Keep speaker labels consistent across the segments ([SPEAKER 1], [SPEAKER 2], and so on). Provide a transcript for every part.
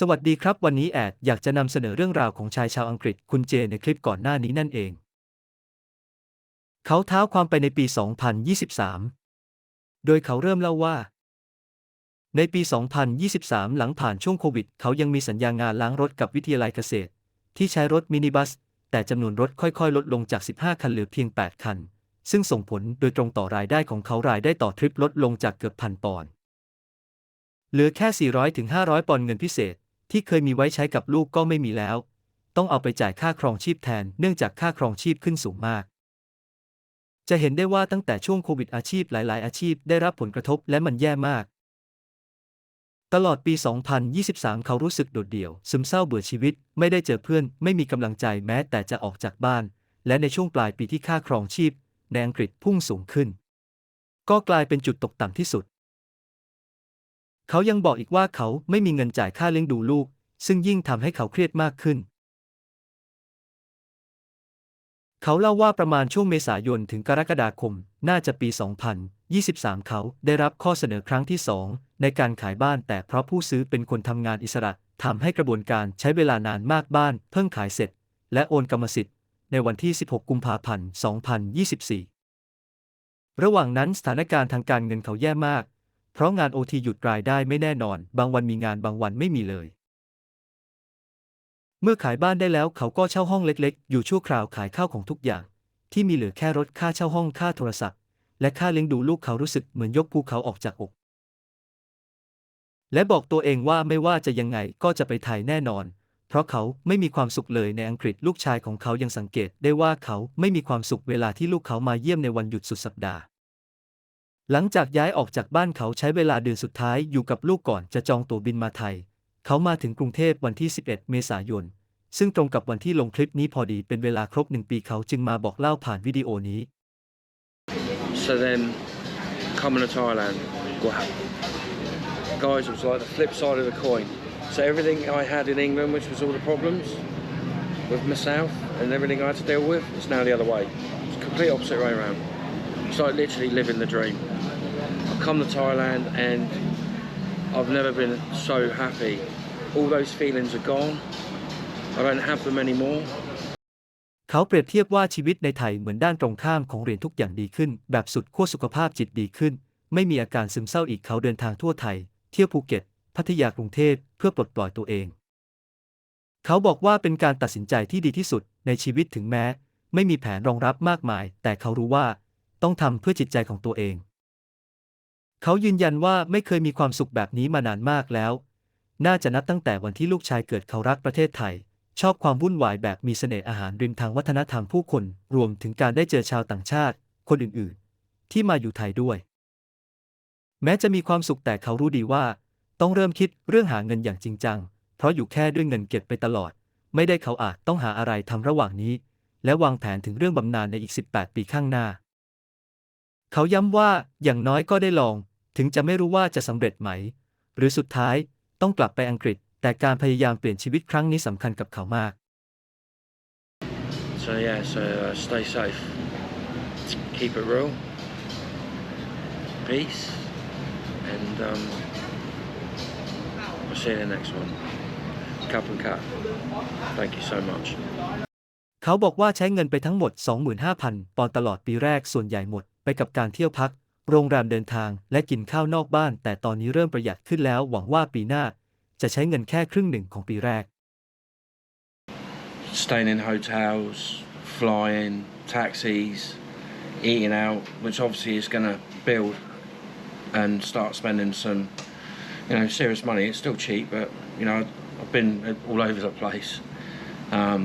[SPEAKER 1] สวัสดีครับ วันนี้แอดอยากจะนำเสนอเรื่องราวของชายชาวอังกฤษคุณเจในคลิปก่อนหน้านี้นั่นเอง เขาเท้าความไปในปี 2023 โดยเขาเริ่มเล่าว่า ในปี 2023 หลังผ่านช่วงโควิด เขายังมีสัญญางานล้างรถกับวิทยาลัยเกษตร ที่ใช้รถมินิบัส แต่จำนวนรถค่อยๆ ลดลงจาก 15 คันเหลือเพียง 8 คัน ซึ่งส่งผลโดยตรงต่อรายได้ของเขารายได้ต่อทริปลดลงจากเกือบพันปอนด์เหลือแค่ 400-500 ปอนด์เงินพิเศษ ที่เคยมีไว้ใช้กับลูกก็ไม่มีแล้ว ต้องเอาไปจ่ายค่าครองชีพแทนเนื่องจากค่าครองชีพขึ้นสูงมาก จะเห็นได้ว่าตั้งแต่ช่วงโควิดอาชีพหลาย ๆ อาชีพได้รับผลกระทบและมันแย่มาก ตลอดปี 2023 เขารู้สึกโดดเดี่ยว ซึมเศร้าเบื่อชีวิต ไม่ได้เจอเพื่อน ไม่มีกำลังใจแม้แต่จะออกจากบ้าน และในช่วงปลายปีที่ค่าครองชีพในอังกฤษพุ่งสูงขึ้น ก็กลายเป็นจุดตกต่ำที่สุด เขายังบอกอีกว่าเขาไม่มีเงินจ่ายค่าเลี้ยงดูลูก ซึ่งยิ่งทำให้เขาเครียดมากขึ้น เขาเล่าว่าประมาณช่วงเมษายนถึงกรกฎาคม น่าจะปี 2023 เขาได้รับข้อเสนอครั้งที่2ในการขายบ้านแต่เพราะผู้ซื้อเป็นคนทำงานอิสระทำให้กระบวนการใช้เวลานานมากบ้าน เพิ่งขายเสร็จ และโอนกรรมสิทธิ์ ในวันที่ 16 กุมภาพันธ์ 2024 ระหว่างนั้นสถานการณ์ทางการเงินเขาแย่มาก เพราะงานโอทีหยุดรายได้ไม่แน่นอน บางวันมีงานบางวันไม่มีเลย เมื่อขายบ้านได้แล้วเขาก็เช่าห้องเล็กๆ อยู่ชั่วคราวขายข้าวของทุกอย่าง ที่มีเหลือแค่รถค่าเช่าห้องค่าโทรศัพท์ และค่าเลี้ยงดูลูกเขารู้สึกเหมือนยกภูเขาออกจากอก และบอกตัวเองว่าไม่ว่าจะยังไงก็จะไปไทยแน่นอน เพราะเขาไม่มีความสุขเลยในอังกฤษลูกชายของเขายังสังเกตได้ว่าเขาไม่มีความสุขเวลาที่ลูกเขามาเยี่ยมในวันหยุดสุดสัปดาห์ หลังจากย้ายออกจากบ้านเขาใช้เวลาเดือนสุดท้ายอยู่กับลูกก่อนจะจองตั๋วบินมาไทย เขามาถึงกรุงเทพวันที่ 11 เมษายน ซึ่งตรงกับวันที่ลงคลิปนี้พอดีเป็นเวลาครบหนึ่งปีเขาจึงมาบอกเล่าผ่านวิดีโอนี้
[SPEAKER 2] So then, coming to Thailand, wow. Guys, it was like the flip side of the coin. So everything I had in England, which was all the problems with myself and everything I had to deal with, it's now the other way. It's complete opposite way around. It's like literally living the dream. Come to Thailand and I've never been so happy. All those feelings are gone. I don't have them anymore.
[SPEAKER 1] เขาเปรียบเทียบว่าชีวิตในไทยเหมือนด้านตรงข้ามของเหรียญทุกอย่างดีขึ้น แบบสุดขั้วสุขภาพจิตดีขึ้น ไม่มีอาการซึมเศร้าอีกเขาเดินทางทั่วไทย เที่ยวภูเก็ต พัทยากรุงเทพเพื่อปลดปล่อยตัวเอง เขาบอกว่าเป็นการตัดสินใจที่ดีที่สุดในชีวิตถึงแม้ ไม่มีแผนรองรับมากมาย แต่เขารู้ว่า ต้องทำเพื่อจิตใจของตัวเอง เขายืนยันว่าไม่เคยมีความสุขแบบนี้มานานมากแล้ว น่าจะนับตั้งแต่วันที่ลูกชายเกิดเขารักประเทศไทย ชอบความวุ่นวายแบบมีเสน่ห์อาหารริมทางวัฒนธรรมผู้คน รวมถึงการได้เจอชาวต่างชาติ คนอื่นๆ ที่มาอยู่ไทยด้วย แม้จะมีความสุขแต่เขารู้ดีว่า ต้องเริ่มคิดเรื่องหาเงินอย่างจริงจัง เพราะอยู่แค่ด้วยเงินเก็บไปตลอด ไม่ได้เขาอาจต้องหาอะไรทำระหว่างนี้ และวางแผนถึงเรื่องบำนาญในอีก 18 ปีข้างหน้า เขาย้ำว่าอย่างน้อยก็ได้ลอง ถึงจะไม่รู้ว่าจะสำเร็จไหม หรือสุดท้ายต้องกลับไปอังกฤษ แต่การพยายามเปลี่ยนชีวิตครั้งนี้สำคัญกับเขามาก
[SPEAKER 2] So yeah, so uh, stay safe. Keep it real. Peace. And um, I'll see you in the next one. Cup and cut. Thank you so much.
[SPEAKER 1] เขาบอกว่าใช้เงินไปทั้งหมด 25,000 ปอนด์ตลอดปีแรกส่วนใหญ่หมด ไปกับการเที่ยวพัก โรงแรมเดินทางและกินข้าวนอกบ้าน แต่ตอนนี้เริ่มประหยัดขึ้นแล้วหวังว่าปีหน้า จะใช้เงินแค่ครึ่งหนึ่งของปีแรก
[SPEAKER 2] Staying in hotels, flying, taxis, eating out, which obviously is going to build and start spending some, you know, serious money. It's still cheap, but you know, I've been all over the place. Um,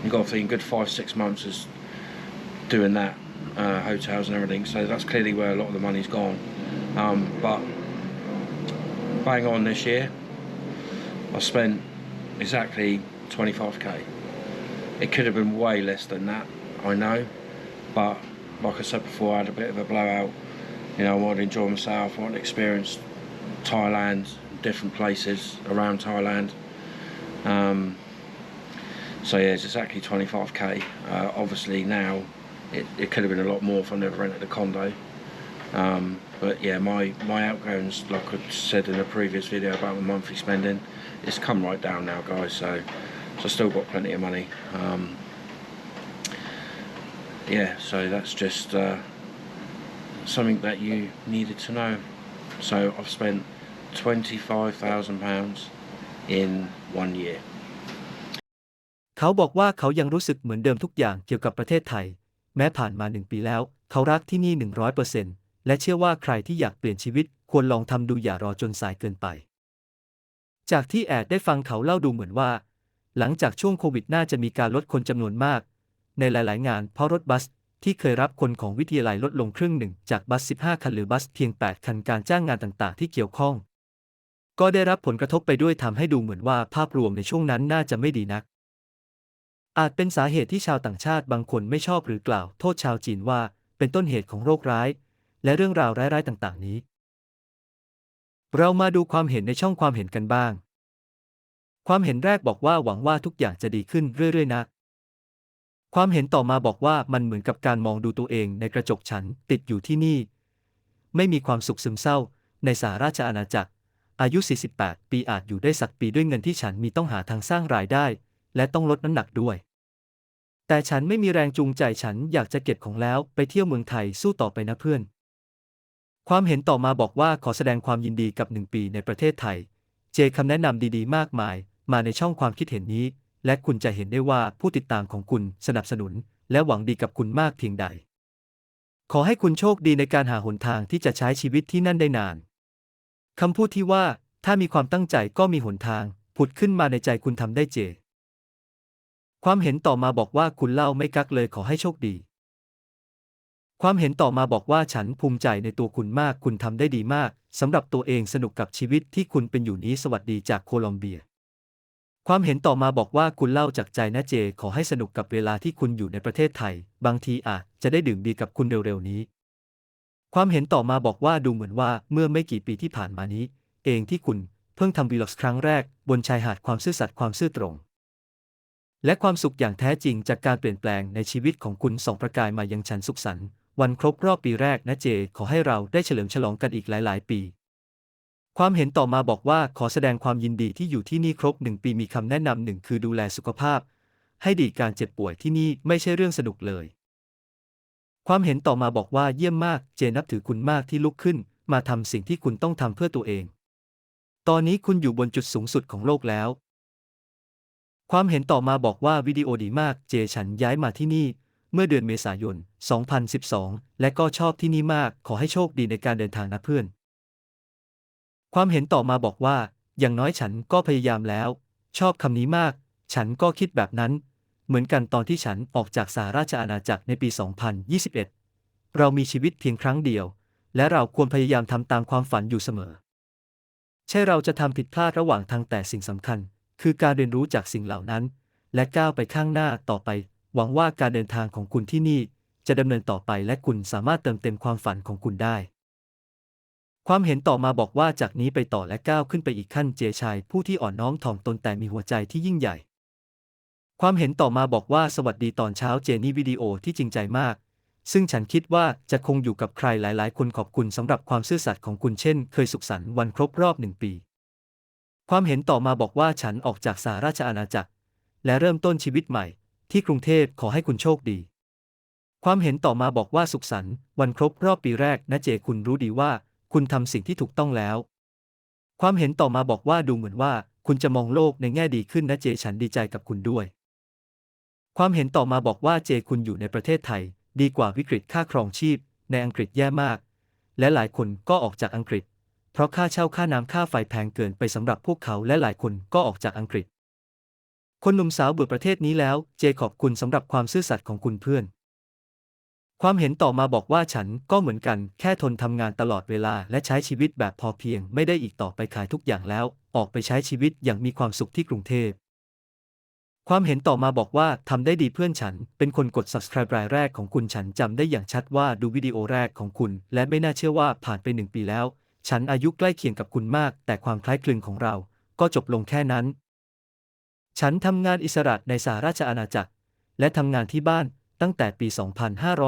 [SPEAKER 2] you've got to think good five, six months is doing that, uh, hotels and everything. So that's clearly where a lot of the money's gone. Um, but bang on this year, I spent exactly 25k. It could have been way less than that, I know, but like I said before, I had a bit of a blowout. You know, I wanted to enjoy myself, I wanted to experience Thailand, different places around Thailand. Um, so yeah, it's exactly 25k. Uh, obviously now, it, it could have been a lot more if I never rented a condo. Um, but yeah, my, my outgoings, like I said in a previous video about my monthly spending, it's come right down now, guys. So, so I still got plenty of money. Um, yeah, so that's just uh, something that you needed to know. So I've spent £25,000 in one year.
[SPEAKER 1] เขาบอกว่าเขายังรู้สึกเหมือนเดิมทุกอย่างเกี่ยวกับประเทศไทย แม้ผ่านมาหนึ่งปีแล้ว เขารักที่นี่ 100%และเชื่อว่าใครที่อยากเปลี่ยนชีวิตควรลองทำดูอย่ารอจนสายเกินไป จากที่แอดได้ฟังเขาเล่าดูเหมือนว่า หลังจากช่วงโควิดน่าจะมีการลดคนจำนวนมาก ในหลาย ๆ งานเพราะรถบัสที่เคยรับคนของวิทยาลัยลดลงครึ่งหนึ่งจากบัส 15 คันหรือบัสเพียง 8 คันการจ้างงานต่าง ๆ ที่เกี่ยวข้อง ก็ได้รับผลกระทบไปด้วยทำให้ดูเหมือนว่าภาพรวมในช่วงนั้นน่าจะไม่ดีนัก อาจเป็นสาเหตุที่ชาวต่างชาติบางคนไม่ชอบหรือกล่าวโทษชาวจีนว่าเป็นต้นเหตุของโรคร้าย และเรื่องราวร้ายๆต่างๆ นี้ เรามาดูความเห็นในช่องความเห็นกันบ้าง ความเห็นแรกบอกว่าหวังว่าทุกอย่างจะดีขึ้นเรื่อยๆนะ ความเห็นต่อมาบอกว่ามันเหมือนกับการมองดูตัวเองในกระจกฉันติดอยู่ที่นี่ ไม่มีความสุขซึมเศร้า ในสหราชอาณาจักร อายุ 48 ปีอาจอยู่ได้สักปีด้วยเงินที่ฉันมีต้องหาทางสร้างรายได้ และต้องลดน้ำหนักด้วย แต่ฉันไม่มีแรงจูงใจฉันอยากจะเก็บของแล้วไปเที่ยวเมืองไทยสู้ต่อไปนะเพื่อน ความเห็นต่อมาบอกว่าขอแสดงความยินดีกับหนึ่งปีในประเทศไทย เจคำแนะนำดีๆ มากมาย มาในช่องความคิดเห็นนี้ และคุณจะเห็นได้ว่าผู้ติดตามของคุณสนับสนุน และหวังดีกับคุณมากเพียงใด ขอให้คุณโชคดีในการหาหนทางที่จะใช้ชีวิตที่นั่นได้นานคำพูดที่ว่าถ้ามีความตั้งใจก็มีหนทาง ผุดขึ้นมาในใจคุณทำได้เจ ความเห็นต่อมาบอกว่าคุณเล่าไม่กักเลยขอให้โชคดี ความเห็นต่อมาบอกว่าฉันภูมิใจในตัวคุณมาก คุณทำได้ดีมากสำหรับตัวเองสนุกกับชีวิตที่คุณเป็นอยู่นี้สวัสดีจากโคลอมเบีย ความเห็นต่อมาบอกว่าคุณเล่าจากใจนะเจ ขอให้สนุกกับเวลาที่คุณอยู่ในประเทศไทย บางทีอาจจะได้ดื่มเบียร์กับคุณเร็วๆนี้ ความเห็นต่อมาบอกว่าดูเหมือนว่าเมื่อไม่กี่ปีที่ผ่านมานี้ เองที่คุณเพิ่งทำวีล็อกครั้งแรก บนชายหาดความซื่อสัตย์ความซื่อตรง และความสุขอย่างแท้จริงจากการเปลี่ยนแปลงในชีวิตของคุณส่องประกายมายังฉันสุขสันต์วันครบรอบปีแรกนะเจ ขอให้เราได้เฉลิมฉลองกันอีกหลาย ๆ ปี ความเห็นต่อมาบอกว่าขอแสดงความยินดีที่อยู่ที่นี่ครบหนึ่งปีมีคำแนะนำหนึ่งคือดูแลสุขภาพ ให้ดีการเจ็บป่วยที่นี่ไม่ใช่เรื่องสนุกเลย ความเห็นต่อมาบอกว่าเยี่ยมมากเจนับถือคุณมากที่ลุกขึ้น มาทำสิ่งที่คุณต้องทำเพื่อตัวเอง ตอนนี้คุณอยู่บนจุดสูงสุดของโลกแล้ว ความเห็นต่อมาบอกว่าวิดีโอดีมาก เจฉันย้ายมาที่นี่ เมื่อเดือนเมษายน 2012 และก็ชอบที่นี่มาก ขอให้โชคดีในการเดินทางนะเพื่อน ความเห็นต่อมาบอกว่า อย่างน้อยฉันก็พยายามแล้ว ชอบคำนี้มาก ฉันก็คิดแบบนั้น เหมือนกันตอนที่ฉันออกจากสหราชอาณาจักรในปี 2021 เรามีชีวิตเพียงครั้งเดียว และเราควรพยายามทำตามความฝันอยู่เสมอ ใช่เราจะทำผิดพลาดระหว่างทางแต่สิ่งสำคัญ คือการเรียนรู้จากสิ่งเหล่านั้น และก้าวไปข้างหน้าต่อไป หวังว่าการเดินทางของคุณที่นี่ จะดำเนินต่อไปและคุณสามารถเติมเต็มความฝันของคุณได้ ความเห็นต่อมาบอกว่าจากนี้ไปต่อและก้าวขึ้นไปอีกขั้นเจชาย ผู้ที่อ่อนน้อมถ่อมตนแต่มีหัวใจที่ยิ่งใหญ่ ความเห็นต่อมาบอกว่าสวัสดีตอนเช้าเจนี่วิดีโอที่จริงใจมากซึ่งฉันคิดว่าจะคงอยู่กับใครหลาย ๆ คนขอบคุณสำหรับความซื่อสัตย์ของคุณเช่น เคยสุขสันต์วันครบรอบหนึ่งปี ความเห็นต่อมาบอกว่าฉันออกจากสหราชอาณาจักร และเริ่มต้นชีวิตใหม่ ที่กรุงเทพขอให้คุณโชคดี ความเห็นต่อมาบอกว่าสุขสันต์วันครบรอบปีแรกนะเจคุณรู้ดีว่า คุณทำสิ่งที่ถูกต้องแล้ว ความเห็นต่อมาบอกว่าดูเหมือนว่า คุณจะมองโลกในแง่ดีขึ้นนะเจฉันดีใจกับคุณด้วย ความเห็นต่อมาบอกว่าเจคุณอยู่ในประเทศไทย ดีกว่าวิกฤตค่าครองชีพ ในอังกฤษแย่มาก และหลายคนก็ออกจากอังกฤษ เพราะค่าเช่าค่าน้ำค่าไฟแพงเกินไปสำหรับพวกเขาและหลายคนก็ออกจากอังกฤษ คนหนุ่มสาวเบื่อประเทศนี้แล้ว เจขอบคุณสำหรับความซื่อสัตย์ของคุณเพื่อน ความเห็นต่อมาบอกว่าฉันก็เหมือนกัน แค่ทนทำงานตลอดเวลาและใช้ชีวิตแบบพอเพียง ไม่ได้อีกต่อไปขายทุกอย่างแล้ว ออกไปใช้ชีวิตอย่างมีความสุขที่กรุงเทพความเห็นต่อมาบอกว่าทำได้ดีเพื่อนฉัน เป็นคนกด subscribe รายแรกของคุณฉันจำได้อย่างชัดว่าดูวิดีโอแรกของคุณ และไม่น่าเชื่อว่าผ่านไปหนึ่งปีแล้ว ฉันอายุใกล้เคียงกับคุณมาก แต่ความคล้ายคลึงของเราก็จบลงแค่นั้น ฉันทำงานอิสระในสหราชอาณาจักร และทำงานที่บ้านตั้งแต่ปี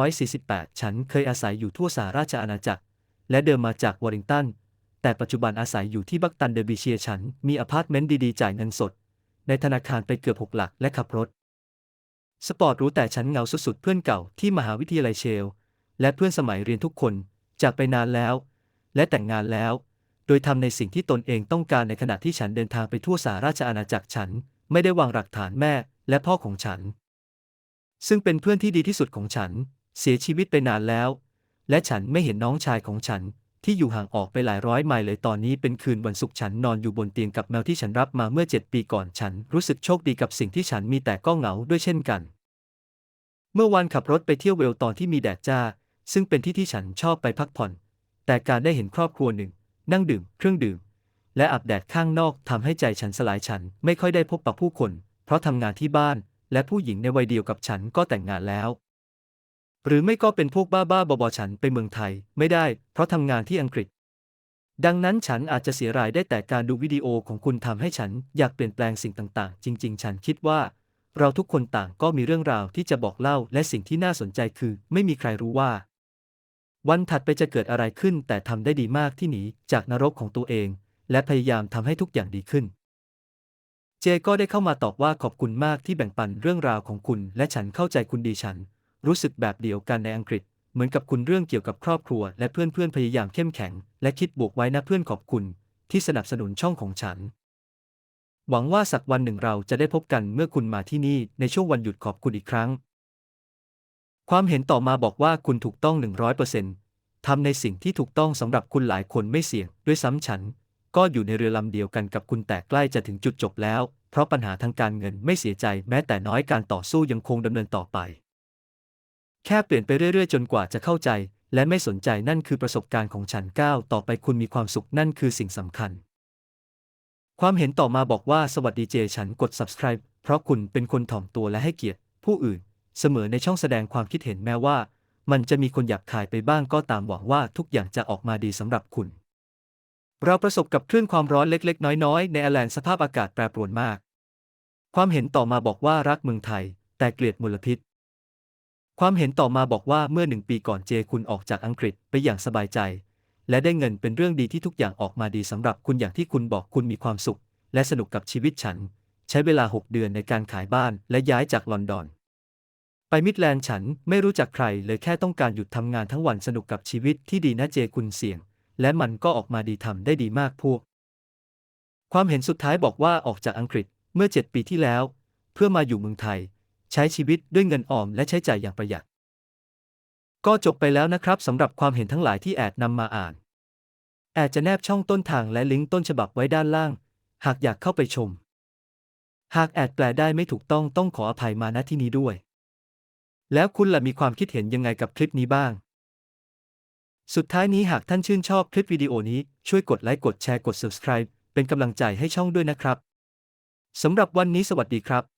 [SPEAKER 1] 2548 ฉันเคยอาศัยอยู่ทั่วสหราชอาณาจักร และเดิมมาจากวอริงตัน แต่ปัจจุบันอาศัยอยู่ที่บักตันเดอร์บีเชียฉันมีอพาร์ตเมนต์ดีๆ จ่ายเงินสด ในธนาคารไปเกือบหกหลักและขับรถ สปอร์ตรู้แต่ฉันเหงาสุดๆ เพื่อนเก่าที่มหาวิทยาลัยเชล และเพื่อนสมัยเรียนทุกคนจากไปนานแล้ว และแต่งงานแล้ว โดยทำในสิ่งที่ตนเองต้องการในขณะที่ฉันเดินทางไปทั่วสาราชอาณาจักรฉัน ไม่ได้วางหลักฐานแม่และพ่อของฉัน ซึ่งเป็นเพื่อนที่ดีที่สุดของฉัน เสียชีวิตไปนานแล้ว และฉันไม่เห็นน้องชายของฉันที่อยู่ห่างออกไปหลายร้อยไมล์เลยตอนนี้เป็นคืนวันศุกร์ฉันนอนอยู่บนเตียงกับแมวที่ฉันรับมาเมื่อเจ็ดปีก่อนฉันรู้สึกโชคดีกับสิ่งที่ฉันมีแต่ก็เหงาด้วยเช่นกัน เมื่อวันขับรถไปเที่ยวเวลตอนที่มีแดดจ้า ซึ่งเป็นที่ที่ฉันชอบไปพักผ่อน แต่การได้เห็นครอบครัวหนึ่ง นั่งดื่ม เครื่องดื่ม และอาบแดดข้างนอกทำให้ใจฉันสลายฉันไม่ค่อยได้พบปะผู้คน เพราะทำงานที่บ้าน และผู้หญิงในวัยเดียวกับฉันก็แต่งงานแล้ว หรือไม่ก็เป็นพวกบ้าๆบอๆฉันไปเมืองไทยไม่ได้ เพราะทำงานที่อังกฤษ ดังนั้นฉันอาจจะเสียรายได้แต่การดูวิดีโอของคุณทำให้ฉันอยากเปลี่ยนแปลงสิ่งต่าง ๆ จริง ๆ ฉันคิดว่าเราทุกคนต่างก็มีเรื่องราวที่จะบอกเล่าและสิ่งที่น่าสนใจคือ ไม่มีใครรู้ว่า วันถัดไปจะเกิดอะไรขึ้นแต่ทำได้ดีมากที่หนีจากนรกของตัวเอง และพยายามทำให้ทุกอย่างดีขึ้น เจก็ได้เข้ามาตอบว่าขอบคุณมากที่แบ่งปันเรื่องราวของคุณ และฉันเข้าใจคุณดีฉัน รู้สึกแบบเดียวกันในอังกฤษ เหมือนกับคุณเรื่องเกี่ยวกับครอบครัว และเพื่อนๆพยายามเข้มแข็ง และคิดบวกไว้นะเพื่อนขอบคุณ ที่สนับสนุนช่องของฉัน หวังว่าสักวันหนึ่งเราจะได้พบกันเมื่อคุณมาที่นี่ในช่วงวันหยุดขอบคุณอีกครั้ง ความเห็นต่อมาบอกว่าคุณถูกต้อง 100%ทำในสิ่งที่ถูกต้องสำหรับคุณหลายคนไม่เสี่ยง ด้วยซ้ำฉัน ก็อยู่ในเรือลำเดียวกันกับคุณแต่ใกล้จะถึงจุดจบแล้ว เพราะปัญหาทางการเงินไม่เสียใจ แม้แต่น้อยการต่อสู้ยังคงดำเนินต่อไป แค่เปลี่ยนไปเรื่อยๆ จนกว่าจะเข้าใจ และไม่สนใจนั่นคือประสบการณ์ของฉันก้าวต่อไปคุณมีความสุขนั่นคือสิ่งสำคัญ ความเห็นต่อมาบอกว่าสวัสดีเจฉันกด subscribe เพราะคุณเป็นคนถ่อมตัวและให้เกียรติผู้อื่น เสมอในช่องแสดงความคิดเห็นแม้ว่า มันจะมีคนหยาบคายไปบ้างก็ตามหวังว่าทุกอย่างจะออกมาดีสำหรับคุณ เราประสบกับคลื่นความร้อนเล็ก ๆ น้อย ๆ ในแอร์แลนด์สภาพอากาศแปรปรวนมาก ความเห็นต่อมาบอกว่ารักเมืองไทย แต่เกลียดมลพิษ ความเห็นต่อมาบอกว่าเมื่อหนึ่งปีก่อนเจคุณออกจากอังกฤษไปอย่างสบายใจ และได้เงินเป็นเรื่องดีที่ทุกอย่างออกมาดีสำหรับคุณอย่างที่คุณบอกคุณมีความสุข และสนุกกับชีวิตฉัน ใช้เวลา 6 เดือนในการขายบ้านและย้ายจากลอนดอน ไปมิดแลนด์ฉันไม่รู้จักใครเลยแค่ต้องการหยุดทำงานทั้งวันสนุกกับชีวิตที่ดีนะเจคุณเสี่ยง และมันก็ออกมาดีทำได้ดีมากพวก ความเห็นสุดท้ายบอกว่าออกจากอังกฤษเมื่อ 7 ปีที่แล้ว เพื่อมาอยู่เมืองไทย ใช้ชีวิตด้วยเงินออมและใช้จ่ายอย่างประหยัด ก็จบไปแล้วนะครับสำหรับความเห็นทั้งหลายที่แอดนำมาอ่าน แอดจะแนบช่องต้นทางและลิงก์ต้นฉบับไว้ด้านล่าง หากอยากเข้าไปชม หากแอดแปลได้ไม่ถูกต้องต้องขออภัยมาณที่นี้ด้วย แล้วคุณล่ะมีความคิดเห็นยังไงกับคลิปนี้บ้าง สุดท้ายนี้หากท่านชื่นชอบคลิปวิดีโอนี้ ช่วยกดไลค์กดแชร์กด subscribe เป็นกำลังใจให้ช่องด้วยนะครับ สำหรับวันนี้สวัสดีครับ